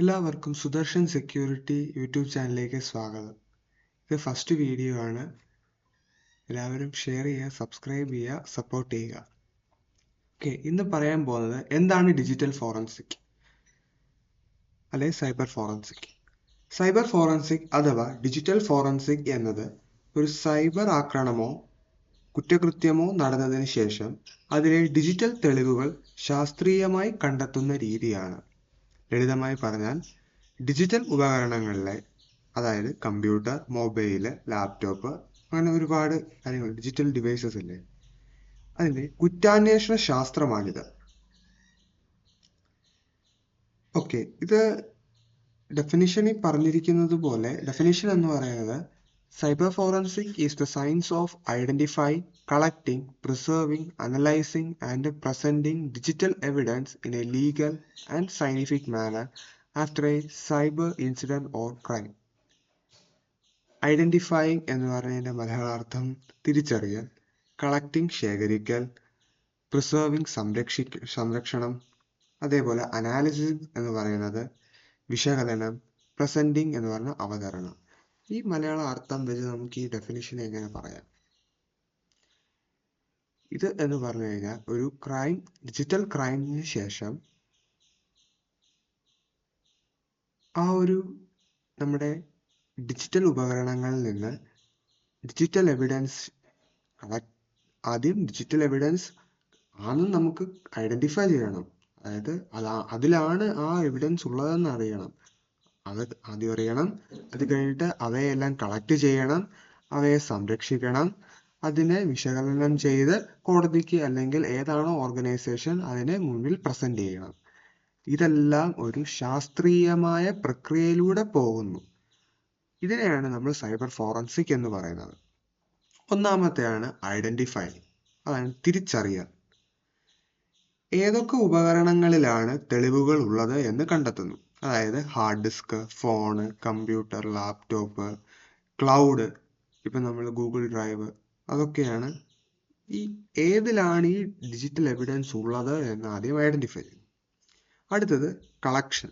എല്ലാവർക്കും Sudarshan security YouTube ചാനലിലേക്ക് സ്വാഗതം. ഇത് ഫസ്റ്റ് വീഡിയോ ആണ്. എല്ലാവരും ഷെയർ ചെയ്യുക സബ്സ്ക്രൈബ് ചെയ്യുക സപ്പോർട്ട് ചെയ്യുക. ഓക്കെ ഇന്ന് പറയാൻ പോകുന്നത് എന്താണ് ഡിജിറ്റൽ ഫോറൻസിക് അല്ലെ സൈബർ ഫോറൻസിക് സൈബർ ഫോറൻസിക് അഥവാ ഡിജിറ്റൽ ഫോറൻസിക് എന്നത് ഒരു സൈബർ ആക്രമണമോ കുറ്റകൃത്യമോ നടന്നതിന് ശേഷം അതിലെ ഡിജിറ്റൽ തെളിവുകൾ ശാസ്ത്രീയമായി കണ്ടെത്തുന്ന രീതിയാണ്. ലളിതമായി പറഞ്ഞാൽ ഡിജിറ്റൽ ഉപകരണങ്ങളിലെ അതായത് കമ്പ്യൂട്ടർ മൊബൈൽ ലാപ്ടോപ്പ് അങ്ങനെ ഒരുപാട് കാര്യങ്ങൾ ഡിജിറ്റൽ ഡിവൈസസ് ഇല്ലേ? അതിന്റെ കുറ്റാന്വേഷണ ശാസ്ത്രമാണിത്. ഓക്കെ ഇത് ഡെഫിനിഷനിൽ പറഞ്ഞിരിക്കുന്നത് പോലെ ഡെഫിനിഷൻ എന്ന് പറയുന്നത് cyber forensic is the science of identify collecting preserving analysing and presenting digital evidence in a legal and scientific manner after a cyber incident or crime identifying എന്ന് പറയുന്നതിന്റെ മലയാളാർത്ഥം തിരിച്ചറിയൽ കളക്ടിംഗ് ശേഖരിക്കൽ പ്രിസർവിംഗ് സംരക്ഷിക്ക സംരക്ഷണം അതേപോലെ അനാലിസിസ് എന്ന് പറയുന്നത് വിശകലനം പ്രസന്റിംഗ് എന്ന് പറഞ്ഞ അവതരണം. ഈ മലയാള അർത്ഥം വെച്ച് നമുക്ക് ഈ ഡെഫിനിഷൻ എങ്ങനെ പറയാം? ഇത് എന്ന് പറഞ്ഞു കഴിഞ്ഞാൽ ഒരു ക്രൈം ഡിജിറ്റൽ ക്രൈമിന് ശേഷം ആ ഒരു നമ്മുടെ ഡിജിറ്റൽ ഉപകരണങ്ങളിൽ നിന്ന് ഡിജിറ്റൽ എവിഡൻസ് ആദ്യം ഡിജിറ്റൽ എവിഡൻസ് ആണെന്ന് നമുക്ക് ഐഡന്റിഫൈ ചെയ്യണം. അതായത് അതാ അതിലാണ് ആ എവിഡൻസ് ഉള്ളതെന്ന് അറിയണം. അത് ആദ്യം അറിയണം. അത് കഴിഞ്ഞിട്ട് അവയെല്ലാം കളക്ട് ചെയ്യണം. അവയെ സംരക്ഷിക്കണം. അതിനെ വിശകലനം ചെയ്ത് കോടതിക്ക് അല്ലെങ്കിൽ ഏതാണോ ഓർഗനൈസേഷൻ അതിനെ മുന്നിൽ പ്രസന്റ് ചെയ്യണം. ഇതെല്ലാം ഒരു ശാസ്ത്രീയമായ പ്രക്രിയയിലൂടെ പോകുന്നു. ഇതിനെയാണ് നമ്മൾ സൈബർ ഫോറൻസിക് എന്ന് പറയുന്നത്. ഒന്നാമത്തെയാണ് ഐഡന്റിഫൈ അതാണ് തിരിച്ചറിയൽ. ഏതൊക്കെ ഉപകരണങ്ങളിലാണ് തെളിവുകൾ ഉള്ളത് എന്ന് കണ്ടെത്തുന്നു. അതായത് hard disk phone computer laptop cloud ഇപ്പം നമ്മൾ ഗൂഗിൾ ഡ്രൈവ് അതൊക്കെയാണ് ഈ ഏതിലാണ് ഈ ഡിജിറ്റൽ എവിഡൻസ് ഉള്ളത് എന്ന് ആദ്യം ഐഡന്റിഫൈ ചെയ്യും അടുത്തത് കളക്ഷൻ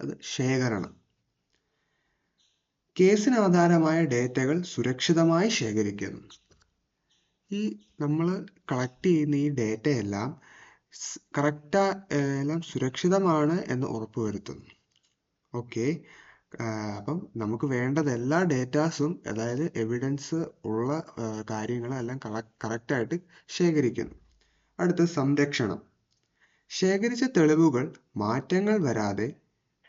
അത് ശേഖരണം. കേസിന് ആധാരമായ ഡേറ്റകൾ സുരക്ഷിതമായി ശേഖരിക്കുന്നു. ഈ നമ്മൾ കളക്ട് ചെയ്യുന്ന ഈ ഡേറ്റയെല്ലാം കറക്റ്റ് എല്ലാം സുരക്ഷിതമാണ് എന്ന് ഉറപ്പുവരുത്തുന്നു. ഓക്കെ അപ്പം നമുക്ക് വേണ്ടത് എല്ലാ ഡേറ്റാസും അതായത് എവിഡൻസ് ഉള്ള കാര്യങ്ങളെല്ലാം കറക്റ്റായിട്ട് ശേഖരിക്കുന്നു. അടുത്ത സംരക്ഷണം. ശേഖരിച്ച തെളിവുകൾ മാറ്റങ്ങൾ വരാതെ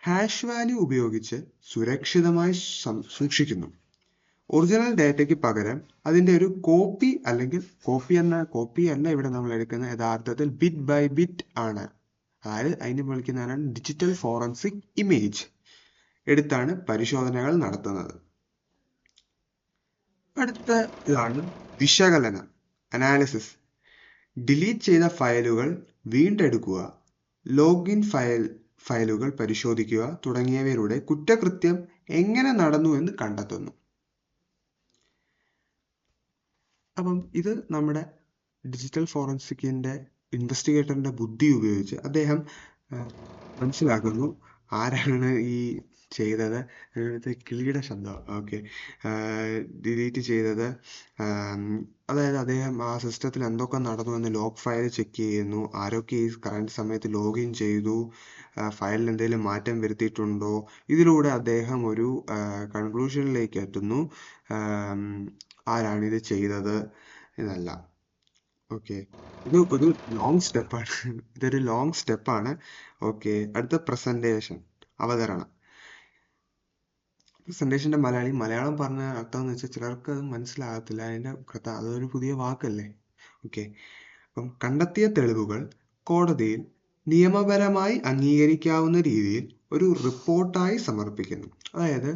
ഹാഷ് വാല്യൂ ഉപയോഗിച്ച് സുരക്ഷിതമായി സൂക്ഷിക്കുന്നു. ഒറിജിനൽ ഡാറ്റയ്ക്ക് പകരം അതിന്റെ ഒരു കോപ്പി അല്ലെങ്കിൽ കോപ്പി എന്ന കോപ്പി അല്ല ഇവിടെ നമ്മൾ എടുക്കുന്ന യഥാർത്ഥത്തിൽ ബിറ്റ് ബൈ ബിറ്റ് ആണ്. അതായത് അതിന് വിളിക്കുന്നതാണ് ഡിജിറ്റൽ ഫോറൻസിക് ഇമേജ് എടുത്താണ് പരിശോധനകൾ നടത്തുന്നത്. അടുത്ത ഇതാണ് വിശകലനം അനാലിസിസ് ഡിലീറ്റ് ചെയ്ത ഫയലുകൾ വീണ്ടെടുക്കുക ലോഗിൻ ഫയൽ ഫയലുകൾ പരിശോധിക്കുക തുടങ്ങിയവയിലൂടെ കുറ്റകൃത്യം എങ്ങനെ നടന്നു എന്ന് കണ്ടെത്തുന്നു. അപ്പം ഇത് നമ്മുടെ ഡിജിറ്റൽ ഫോറൻസിക്കിന്റെ ഇൻവെസ്റ്റിഗേറ്ററിന്റെ ബുദ്ധി ഉപയോഗിച്ച് അദ്ദേഹം മനസ്സിലാക്കുന്നു ആരാണ് ഈ ചെയ്തത്. കിളിയുടെ ശബ്ദം. ഓക്കെ. ഡിലീറ്റ് ചെയ്തത്. അതായത് അദ്ദേഹം ആ സിസ്റ്റത്തിൽ എന്തൊക്കെ നടന്നു എന്ന് ലോഗ് ഫയൽ ചെക്ക് ചെയ്യുന്നു. ആരൊക്കെ ഈ കറണ്ട് സമയത്ത് ലോഗിൻ ചെയ്തു? ഫയലിൽ എന്തെങ്കിലും മാറ്റം വരുത്തിയിട്ടുണ്ടോ? ഇതിലൂടെ അദ്ദേഹം ഒരു കൺക്ലൂഷനിലേക്ക് എത്തുന്നു. ആരാണ് ഇത് ചെയ്തത് എന്നല്ല. ഓക്കെ ഇത് ഒരു ലോങ് സ്റ്റെപ്പാണ് ഇതൊരു ലോങ് സ്റ്റെപ്പാണ് ഓക്കെ അടുത്ത പ്രസന്റേഷൻ അവതരണം. പ്രസന്റേഷന്റെ മലയാളി മലയാളം പറഞ്ഞ അർത്ഥം എന്ന് വെച്ചാൽ ചിലർക്ക് അത് മനസ്സിലാകത്തില്ല. അതിന്റെ കഥ അതൊരു പുതിയ വാക്കല്ലേ? ഓക്കെ അപ്പം കണ്ടെത്തിയ തെളിവുകൾ കോടതിയിൽ നിയമപരമായി അംഗീകരിക്കാവുന്ന രീതിയിൽ ഒരു റിപ്പോർട്ടായി സമർപ്പിക്കുന്നു. അതായത്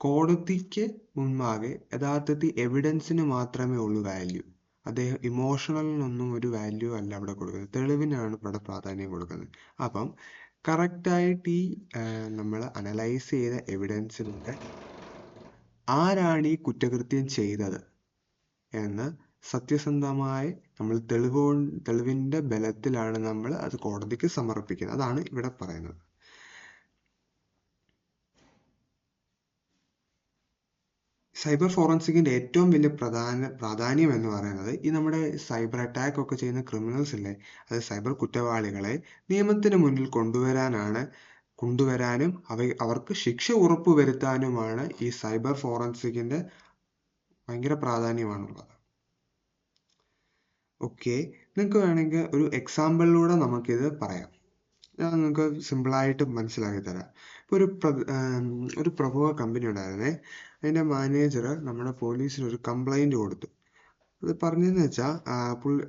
കോടതിക്ക് മുൻപാകെ യഥാർത്ഥത്തിൽ എവിഡൻസിന് മാത്രമേ ഉള്ളൂ വാല്യൂ അദ്ദേഹം ഇമോഷണലിനൊന്നും ഒരു വാല്യൂ അല്ല അവിടെ കൊടുക്കുന്നത്. തെളിവിനാണ് ഇവിടെ പ്രാധാന്യം കൊടുക്കുന്നത്. അപ്പം കറക്റ്റായിട്ട് ഈ നമ്മൾ അനലൈസ് ചെയ്ത എവിഡൻസിലൂടെ ആരാണ് ഈ കുറ്റകൃത്യം ചെയ്തത് എന്ന് സത്യസന്ധമായി നമ്മൾ തെളിവ് തെളിവിന്റെ ബലത്തിലാണ് നമ്മൾ അത് കോടതിക്ക് സമർപ്പിക്കുന്നത്. അതാണ് ഇവിടെ പറയുന്നത്. സൈബർ ഫോറൻസിക്കിന്റെ ഏറ്റവും വലിയ പ്രധാന പ്രാധാന്യം എന്ന് പറയുന്നത് ഈ നമ്മുടെ സൈബർ അറ്റാക്ക് ഒക്കെ ചെയ്യുന്ന ക്രിമിനൽസ് ഇല്ലേ? അത് സൈബർ കുറ്റവാളികളെ നിയമത്തിന് മുന്നിൽ കൊണ്ടുവരാനാണ് കൊണ്ടുവരാനും അവ അവർക്ക് ശിക്ഷ ഉറപ്പുവരുത്താനുമാണ് ഈ സൈബർ ഫോറൻസിക്കിന്റെ ഭയങ്കര പ്രാധാന്യമാണുള്ളത്. ഓക്കെ നിങ്ങൾക്ക് വേണമെങ്കിൽ ഒരു എക്സാമ്പിളിലൂടെ നമുക്കിത് പറയാം. ഞാൻ നിങ്ങൾക്ക് സിമ്പിളായിട്ട് മനസ്സിലാക്കി തരാം. ഇപ്പോൾ ഒരു ഒരു പ്രമുഖ കമ്പനി ഉണ്ടായിരുന്നേ. അതിന്റെ മാനേജർ നമ്മുടെ പോലീസിന് ഒരു കംപ്ലൈന്റ് കൊടുത്തു. അത് പറഞ്ഞതെന്ന് വെച്ചാൽ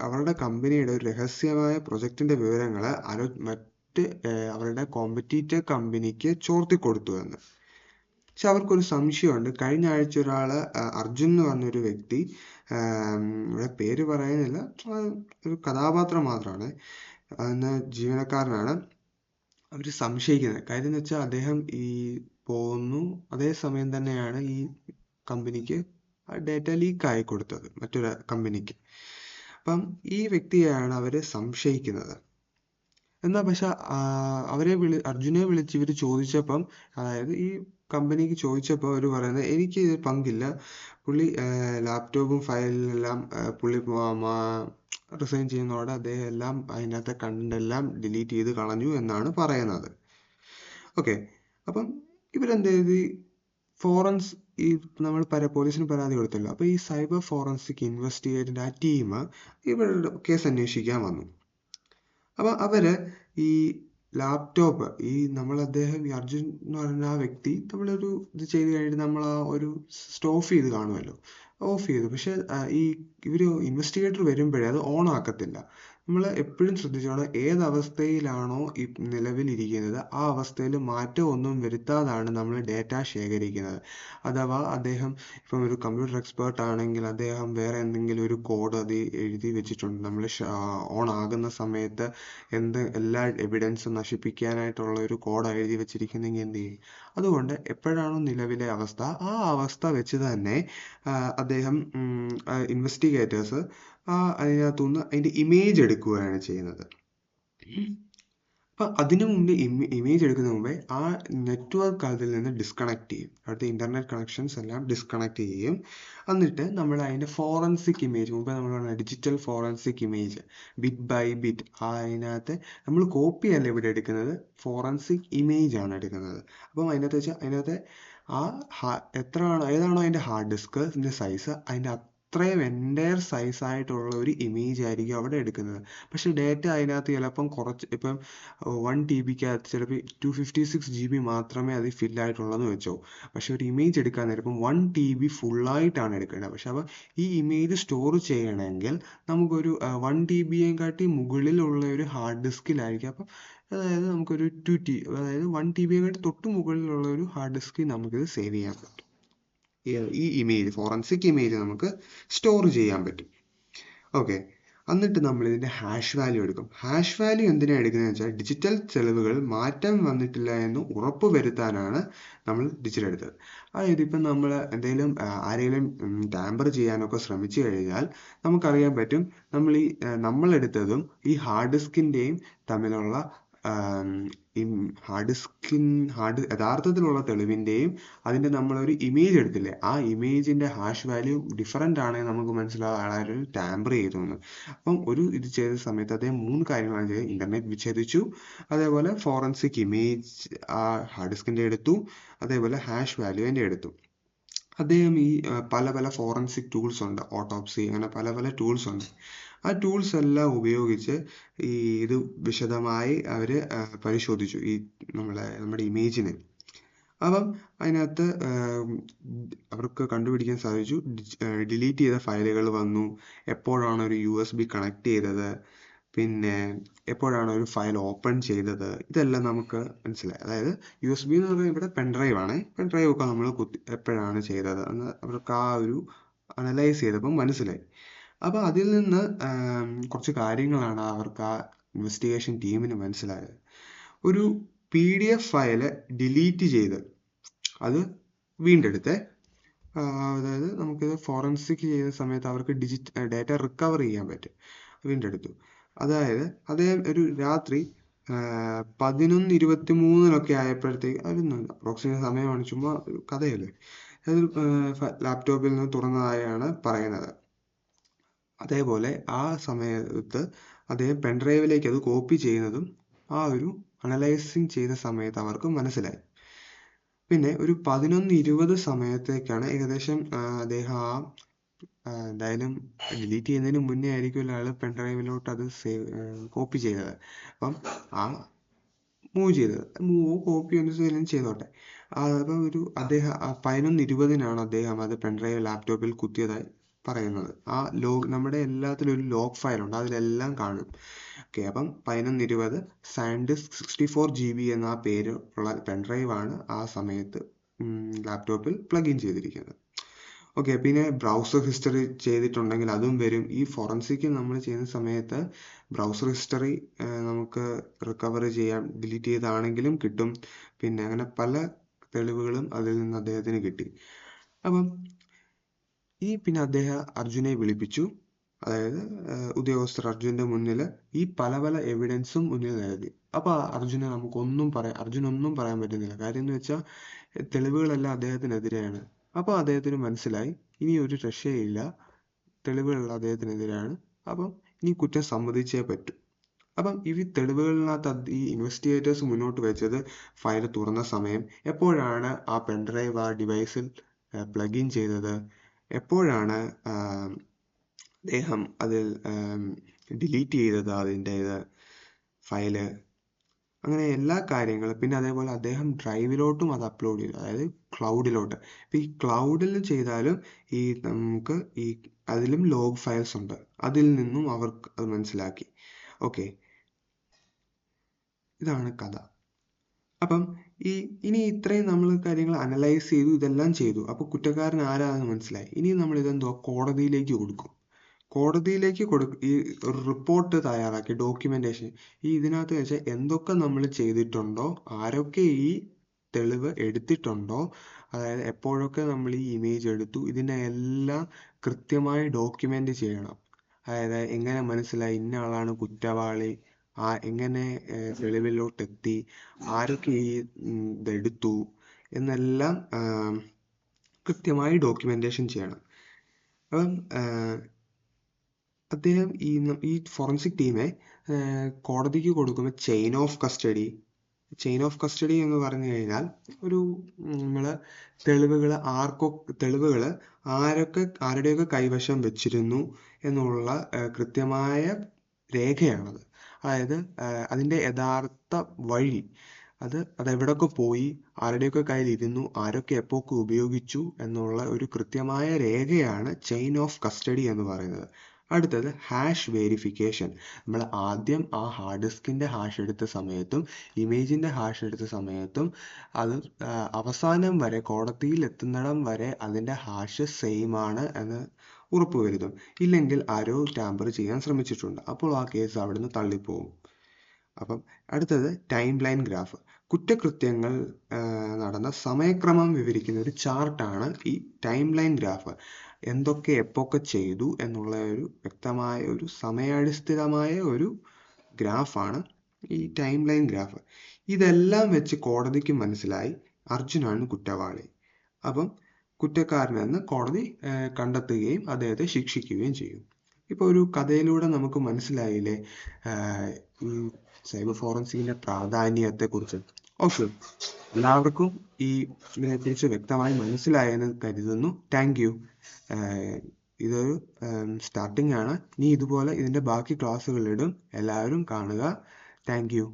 അവരുടെ കമ്പനിയുടെ ഒരു രഹസ്യമായ പ്രൊജക്റ്റിന്റെ വിവരങ്ങൾ അലോ മറ്റ് അവരുടെ കോമ്പറ്റീറ്റർ കമ്പനിക്ക് ചോർത്തി കൊടുത്തു എന്ന്. പക്ഷെ അവർക്കൊരു സംശയമുണ്ട്. കഴിഞ്ഞ ആഴ്ച ഒരാൾ അർജുൻ എന്ന് പറഞ്ഞൊരു വ്യക്തി ഇവിടെ പേര് പറയുന്നില്ല. ഒരു കഥാപാത്രം മാത്രമാണ് എന്ന ജീവനക്കാരനാണ് അവർ സംശയിക്കുന്നത്. കാര്യം എന്ന് വെച്ചാൽ അദ്ദേഹം ഈ പോകുന്നു. അതേ സമയം തന്നെയാണ് ഈ കമ്പനിക്ക് ഡേറ്റ ലീക്ക് ആയി കൊടുത്തത് മറ്റൊരു കമ്പനിക്ക്. അപ്പം ഈ വ്യക്തിയെയാണ് അവർ സംശയിക്കുന്നത്. എന്നാൽ പക്ഷെ അവരെ വിളി അർജുനെ വിളിച്ച് ഇവർ ചോദിച്ചപ്പം അതായത് ഈ കമ്പനിക്ക് ചോദിച്ചപ്പോൾ അവർ പറയുന്നത് എനിക്ക് ഇതിൽ പങ്കില്ല. പുള്ളി ലാപ്ടോപ്പും ഫയലിലെല്ലാം പുള്ളി റിസൈൻ ചെയ്യുന്നതോടെ അദ്ദേഹം എല്ലാം അതിനകത്തെ കണ്ടന്റ് എല്ലാം ഡിലീറ്റ് ചെയ്ത് കളഞ്ഞു എന്നാണ് പറയുന്നത്. ഓക്കെ അപ്പം ഇവരെന്ത് ചെയ്തു ഫോറൻസ് ഈ നമ്മൾ പര പോലീസിന് പരാതി കൊടുത്തല്ലോ. അപ്പോൾ ഈ സൈബർ ഫോറൻസിക് ഇൻവെസ്റ്റിഗേറ്റിന്റെ ആ ടീം ഇവരുടെ കേസ് അന്വേഷിക്കാൻ വന്നു. അപ്പോൾ അവർ ഈ ലാപ്ടോപ്പ് ഈ നമ്മൾ അദ്ദേഹം ഈ അർജുൻ എന്ന് പറയുന്ന ആ വ്യക്തി നമ്മളൊരു ഇത് ചെയ്ത് കഴിഞ്ഞിട്ട് നമ്മൾ ആ ഒരു സ്റ്റോഫ് ചെയ്ത് കാണുമല്ലോ ഓഫ് ചെയ്തു. പക്ഷേ ഈ ഇവർ ഇൻവെസ്റ്റിഗേറ്റർ വരുമ്പോഴേ അത് ഓൺ ആക്കത്തില്ല. നമ്മൾ എപ്പോഴും ശ്രദ്ധിച്ചോണം ഏത് അവസ്ഥയിലാണോ ഈ നിലവിലിരിക്കുന്നത്. ആ അവസ്ഥയിൽ മാറ്റം ഒന്നും വരുത്താതാണ് നമ്മൾ ഡാറ്റ ശേഖരിക്കുന്നത്. അഥവാ അദ്ദേഹം ഇപ്പം ഒരു കമ്പ്യൂട്ടർ എക്സ്പേർട്ട് ആണെങ്കിൽ അദ്ദേഹം വേറെ എന്തെങ്കിലും ഒരു കോഡ് അത് എഴുതി വെച്ചിട്ടുണ്ട്. നമ്മൾ ഓൺ ആകുന്ന സമയത്ത് എന്ത് എല്ലാ എവിഡൻസും നശിപ്പിക്കാനായിട്ടുള്ള ഒരു കോഡ് എഴുതി വെച്ചിരിക്കുന്നെങ്കിൽ എന്ത് ചെയ്യും? അതുകൊണ്ട് എപ്പോഴാണോ നിലവിലെ അവസ്ഥ ആ അവസ്ഥ വെച്ച് തന്നെ അദ്ദേഹം ഇൻവെസ്റ്റിഗേറ്റേഴ്സ് ആ അതിനകത്തുനിന്ന് അതിന്റെ ഇമേജ് എടുക്കുകയാണ് ചെയ്യുന്നത്. അപ്പം അതിനു മുമ്പ് ഇമേജ് എടുക്കുന്നതിന് മുമ്പേ ആ നെറ്റ്വർക്ക് അതിൽ നിന്ന് ഡിസ്കണക്ട് ചെയ്യും. അവിടുത്തെ ഇന്റർനെറ്റ് കണക്ഷൻസ് എല്ലാം ഡിസ്കണക്ട് ചെയ്യും. എന്നിട്ട് നമ്മൾ അതിന്റെ ഫോറൻസിക് ഇമേജ് മുമ്പേ നമ്മൾ പറഞ്ഞ digital forensic image bit by bit അതിനകത്ത് നമ്മൾ കോപ്പി അല്ല ഇവിടെ എടുക്കുന്നത് ഫോറൻസിക് ഇമേജ് ആണ് എടുക്കുന്നത്. അപ്പം അതിനകത്ത് വെച്ചാൽ അതിനകത്ത് ആ എത്രയാണോ ഏതാണോ അതിന്റെ ഹാർഡ് ഡിസ്കിന്റെ സൈസ് അതിന്റെ അത്രയും എന്റയർ സൈസ് ആയിട്ടുള്ള ഒരു ഇമേജ് ആയിരിക്കും അവിടെ എടുക്കുന്നത്. പക്ഷെ ഡേറ്റ അതിനകത്ത് ചിലപ്പം കുറച്ച് ഇപ്പം വൺ ടി ബിക്കകത്ത് ചിലപ്പോൾ two fifty six G B മാത്രമേ അത് ഫിൽ ആയിട്ടുള്ളതെന്ന് വെച്ചോ. പക്ഷെ ഒരു ഇമേജ് എടുക്കാൻ നേരം വൺ ടി ബി ഫുള്ളായിട്ടാണ് എടുക്കേണ്ടത്. പക്ഷെ അപ്പോൾ ഈ ഇമേജ് സ്റ്റോർ ചെയ്യണമെങ്കിൽ നമുക്കൊരു വൺ ടി ബിയേയും കാട്ടി മുകളിലുള്ള ഒരു ഹാർഡ് ഡിസ്കിലായിരിക്കും അപ്പം അതായത് നമുക്കൊരു ടു ടി അതായത് വൺ ടി ബിയെ കാട്ടി തൊട്ട് മുകളിലുള്ള ഒരു ഹാർഡ് ഡിസ്കിൽ നമുക്കിത് സേവ് ചെയ്യാൻ പറ്റും. ഈ ഇമേജ് ഫോറൻസിക് ഇമേജ് നമുക്ക് സ്റ്റോർ ചെയ്യാൻ പറ്റും. ഓക്കെ എന്നിട്ട് നമ്മൾ ഇതിന്റെ ഹാഷ് വാല്യൂ എടുക്കും. ഹാഷ് വാല്യൂ എന്തിനാണ് എടുക്കുന്നത് വെച്ചാൽ ഡിജിറ്റൽ തെളിവുകൾ മാറ്റം വന്നിട്ടില്ല എന്ന് ഉറപ്പ് വരുത്താനാണ് നമ്മൾ ഡിജിറ്റൽ എടുത്തത്. അതായത് ഇപ്പം നമ്മൾ എന്തെങ്കിലും ആരെങ്കിലും ടാമ്പർ ചെയ്യാനൊക്കെ ശ്രമിച്ചു കഴിഞ്ഞാൽ നമുക്കറിയാൻ പറ്റും നമ്മൾ ഈ നമ്മളെടുത്തതും ഈ ഹാർഡ് ഡിസ്കിന്റെയും തമ്മിലുള്ള ഈ ഹാർഡ് ഡിസ്കിൻ ഹാർഡ് യഥാർത്ഥത്തിലുള്ള തെളിവിന്റെയും അതിന്റെ നമ്മളൊരു ഇമേജ് എടുത്തില്ലേ? ആ ഇമേജിന്റെ ഹാഷ് വാല്യൂ ഡിഫറന്റ് ആണെങ്കിൽ നമുക്ക് മനസ്സിലാവും ഒരു ടാമ്പർ ചെയ്തു എന്ന്. അപ്പം ഒരു ഇത് ചെയ്ത സമയത്ത് അദ്ദേഹം മൂന്ന് കാര്യങ്ങളാണ് ചെയ്തത് ഇന്റർനെറ്റ് വിച്ഛേദിച്ചു. അതേപോലെ ഫോറൻസിക് ഇമേജ് ആ ഹാർഡ് ഡിസ്കിന്റെ എടുത്തു. അതേപോലെ ഹാഷ് വാല്യൂവിന്റെ എടുത്തു. അദ്ദേഹം ഈ പല പല ഫോറൻസിക് ടൂൾസ് ഉണ്ട്. ഓട്ടോപ്സി അങ്ങനെ പല പല ടൂൾസ് ഉണ്ട്. ആ ടൂൾസ് എല്ലാം ഉപയോഗിച്ച് ഈ ഇത് വിശദമായി അവർ പരിശോധിച്ചു ഈ നമ്മളെ നമ്മുടെ ഇമേജിനെ അപ്പം അതിനകത്ത് അവർക്ക് കണ്ടുപിടിക്കാൻ സാധിച്ചു. ഡിലീറ്റ് ചെയ്ത ഫയലുകൾ വന്നു. എപ്പോഴാണ് ഒരു ബി കണക്ട് ചെയ്തത്? പിന്നെ എപ്പോഴാണ് ഒരു ഫയൽ ഓപ്പൺ ചെയ്തത്? ഇതെല്ലാം നമുക്ക് മനസ്സിലായി. അതായത് യു എസ് ബി എന്ന് പറയുന്നത് ഇവിടെ പെൻഡ്രൈവ് ആണ്. പെൻഡ്രൈവ് ഒക്കെ നമ്മൾ കുത്തി എപ്പോഴാണ് ചെയ്തത്? എന്ന് അവർക്ക് ആ ഒരു അനലൈസ് ചെയ്തപ്പോൾ മനസ്സിലായി. അപ്പോൾ അതിൽ നിന്ന് കുറച്ച് കാര്യങ്ങളാണ് അവർക്ക് ആ ഇൻവെസ്റ്റിഗേഷൻ ടീമിന് മനസ്സിലായത്. ഒരു P D F file delete ചെയ്ത് അത് വീണ്ടെടുത്ത്. അതായത് നമുക്കിത് ഫോറൻസിക് ചെയ്യുന്ന സമയത്ത് അവർക്ക് ഡിജിറ്റ് ഡാറ്റ റിക്കവർ ചെയ്യാൻ പറ്റും. വീണ്ടെടുത്തു. അതായത് അതേ ഒരു രാത്രി പതിനൊന്ന് ഇരുപത്തി മൂന്നിനൊക്കെ ആയപ്പോഴത്തേക്ക് ഒരു അപ്രോക്സിമേറ്റ് സമയമാണ് ചുമ്മാ ഒരു കഥയല്ലേ. അത് ലാപ്ടോപ്പിൽ നിന്ന് തുറന്നതായാണ് പറയുന്നത്. അതേപോലെ ആ സമയത്ത് അദ്ദേഹം പെൻഡ്രൈവിലേക്ക് അത് കോപ്പി ചെയ്യുന്നതും ആ ഒരു അനലൈസിങ് ചെയ്ത സമയത്ത് അവർക്ക് മനസ്സിലായി. പിന്നെ ഒരു പതിനൊന്ന് ഇരുപത് സമയത്തേക്കാണ് ഏകദേശം അദ്ദേഹം ആ എന്തായാലും ഡിലീറ്റ് ചെയ്യുന്നതിന് മുന്നേ ആയിരിക്കും അയാൾ പെൻഡ്രൈവിലോട്ട് അത് സേവ് കോപ്പി ചെയ്തത്. അപ്പം ആ മൂവ് ചെയ്തത്. മൂവ് കോപ്പി ഒന്നും ചെയ്തോട്ടെ. അപ്പം ഒരു അദ്ദേഹം പതിനൊന്ന് ഇരുപതിനാണ് അദ്ദേഹം അത് പെൻഡ്രൈവ് ലാപ്ടോപ്പിൽ കുത്തിയതായി. പറയുന്നത്. ആ ലോഗ് നമ്മുടെ എല്ലാത്തിലും ഒരു ലോഗ് ഫയൽ ഉണ്ട്. അതിലെല്ലാം കാണും. ഓക്കെ അപ്പം പതിനൊന്ന് ഇരുപത് SanDisk sixty four G B എന്ന പേര് ഉള്ള പെൻഡ്രൈവ് ആണ് ആ സമയത്ത് ലാപ്ടോപ്പിൽ പ്ലഗ് ഇൻ ചെയ്തിരിക്കുന്നത്. ഓക്കെ പിന്നെ ബ്രൗസർ ഹിസ്റ്ററി ചെയ്തിട്ടുണ്ടെങ്കിൽ അതും വരും. ഈ ഫോറൻസിക് നമ്മൾ ചെയ്യുന്ന സമയത്ത് ബ്രൗസർ ഹിസ്റ്ററി നമുക്ക് റിക്കവർ ചെയ്യാം. ഡിലീറ്റ് ചെയ്താണെങ്കിലും കിട്ടും. പിന്നെ അങ്ങനെ പല തെളിവുകളും അതിൽ നിന്ന് അദ്ദേഹത്തിന് കിട്ടി. അപ്പം ഈ പിന്നെ അദ്ദേഹം അർജുനെ വിളിപ്പിച്ചു. അതായത് ഉദ്യോഗസ്ഥർ അർജുന്റെ മുന്നിൽ ഈ പല പല എവിഡൻസും മുന്നിൽ നിരത്തി അപ്പൊ അർജുനെ നമുക്കൊന്നും പറയാം അർജുൻ ഒന്നും പറയാൻ പറ്റുന്നില്ല. കാര്യം എന്ന് വെച്ചാൽ തെളിവുകളെല്ലാം അദ്ദേഹത്തിനെതിരെയാണ്. അപ്പോൾ അദ്ദേഹത്തിന് മനസ്സിലായി ഇനി ഒരു രക്ഷയില്ല. തെളിവുകളുള്ള അദ്ദേഹത്തിനെതിരെയാണ്. അപ്പം ഇനി കുറ്റം സമ്മതിച്ചേ പറ്റൂ. അപ്പം ഈ തെളിവുകളിനകത്ത് ഈ ഇൻവെസ്റ്റിഗേറ്റേഴ്സ് മുന്നോട്ട് വെച്ചത് ഫയൽ തുറന്ന സമയം. എപ്പോഴാണ് ആ പെൻഡ്രൈവ് ആ ഡിവൈസിൽ പ്ലഗ് ഇൻ ചെയ്തത്? എപ്പോഴാണ് അദ്ദേഹം അതിൽ ഡിലീറ്റ് ചെയ്തത് അതിന്റെ ഇത് ഫയൽ? അങ്ങനെ എല്ലാ കാര്യങ്ങളും പിന്നെ അതേപോലെ അദ്ദേഹം ഡ്രൈവിലോട്ടും അത് അപ്ലോഡ് ചെയ്തു അതായത് ക്ലൗഡിലോട്ട്. ഇപ്പം ഈ ക്ലൗഡിൽ ചെയ്താലും ഈ നമുക്ക് ഈ അതിലും ലോഗ് ഫയൽസ് ഉണ്ട്. അതിൽ നിന്നും അവർക്ക് അത് മനസ്സിലാക്കി. ഓക്കെ. ഇതാണ് കഥ. അപ്പം ഈ ഇനി ഇത്രയും നമ്മൾ കാര്യങ്ങൾ അനലൈസ് ചെയ്തു ഇതെല്ലാം ചെയ്തു. അപ്പോൾ കുറ്റക്കാരൻ ആരാണെന്ന് മനസ്സിലായി. ഇനി നമ്മൾ ഇതെന്തോ കോടതിയിലേക്ക് കൊടുക്കും. കോടതിയിലേക്ക് കൊടു ഈ റിപ്പോർട്ട് തയ്യാറാക്കി ഡോക്യുമെന്റേഷൻ ഈ ഇതിനകത്ത് വെച്ചാൽ എന്തൊക്കെ നമ്മൾ ചെയ്തിട്ടുണ്ടോ ആരൊക്കെ ഈ തെളിവ് എടുത്തിട്ടുണ്ടോ അതായത് എപ്പോഴൊക്കെ നമ്മൾ ഈ ഇമേജ് എടുത്തു ഇതിനെ എല്ലാം കൃത്യമായി ഡോക്യുമെന്റ് ചെയ്യണം. അതായത് എങ്ങനെ മനസ്സിലായി ഇന്ന ആളാണ് കുറ്റവാളി ആ എങ്ങനെ തെളിവിലോട്ട് എത്തി ആരൊക്കെ ഈ ഇതെടുത്തു എന്നെല്ലാം കൃത്യമായി ഡോക്യുമെന്റേഷൻ ചെയ്യണം. അപ്പം അദ്ദേഹം ഈ ഈ ഫോറൻസിക് ടീമെ കോടതിക്ക് കൊടുക്കുന്ന chain of custody chain of custody എന്ന് പറഞ്ഞു കഴിഞ്ഞാൽ ഒരു നമ്മൾ തെളിവുകൾ ആർക്കൊ തെളിവുകൾ ആരൊക്കെ ആരുടെയൊക്കെ കൈവശം വെച്ചിരുന്നു എന്നുള്ള കൃത്യമായ രേഖയാണത്. അതായത് അതിന്റെ യഥാർത്ഥ വഴി. അത് അതെവിടൊക്കെ പോയി ആരുടെയൊക്കെ കയ്യിൽ ഇരുന്നു ആരൊക്കെ എപ്പോഴൊക്കെ ഉപയോഗിച്ചു എന്നുള്ള ഒരു കൃത്യമായ രേഖയാണ് ചെയിൻ ഓഫ് കസ്റ്റഡി എന്ന് പറയുന്നത്. അടുത്തത് ഹാഷ് വേരിഫിക്കേഷൻ നമ്മൾ ആദ്യം ആ ഹാർഡ് ഡിസ്കിന്റെ ഹാഷ് എടുത്ത സമയത്തും ഇമേജിന്റെ ഹാഷ് എടുത്ത സമയത്തും അത് അവസാനം വരെ കോടതിയിൽ എത്തുന്നിടം വരെ അതിന്റെ ഹാഷ് സെയിം ആണ് എന്ന് ഉറപ്പുവരുത്തും ഇല്ലെങ്കിൽ ആരോ ടാമ്പർ ചെയ്യാൻ ശ്രമിച്ചിട്ടുണ്ട്. അപ്പോൾ ആ കേസ് അവിടുന്ന് തള്ളിപ്പോകും അപ്പം അടുത്തത് ടൈം ലൈൻ ഗ്രാഫ് കുറ്റകൃത്യങ്ങൾ നടന്ന സമയക്രമം വിവരിക്കുന്ന ഒരു ചാർട്ടാണ് ഈ ടൈം ലൈൻ ഗ്രാഫ് എന്തൊക്കെ എപ്പോക്കെ ചെയ്തു എന്നുള്ള ഒരു വ്യക്തമായ ഒരു സമയാടിസ്ഥിതമായ ഒരു ഗ്രാഫാണ് ഈ ടൈം ലൈൻ ഗ്രാഫ് ഇതെല്ലാം വെച്ച് കോടതിക്ക് മനസ്സിലായി. അർജുനാണ് കുറ്റവാളി. അപ്പം കുറ്റക്കാരനെന്ന് കോടതി കണ്ടെത്തുകയും അദ്ദേഹത്തെ ശിക്ഷിക്കുകയും ചെയ്യും. ഇപ്പോൾ ഒരു കഥയിലൂടെ നമുക്ക് മനസ്സിലായില്ലേ ഈ സൈബർ ഫോറൻസിക്കിന്റെ പ്രാധാന്യത്തെക്കുറിച്ച്? ഓക്കെ. എല്ലാവർക്കും ഈ ഇതിനെക്കുറിച്ച് വ്യക്തമായി മനസ്സിലായെന്ന് കരുതുന്നു. താങ്ക് യു ഇതൊരു സ്റ്റാർട്ടിംഗ് ആണ്. ഇനി ഇതുപോലെ ഇതിന്റെ ബാക്കി ക്ലാസ്സുകളിടും എല്ലാവരും കാണുക. Thank you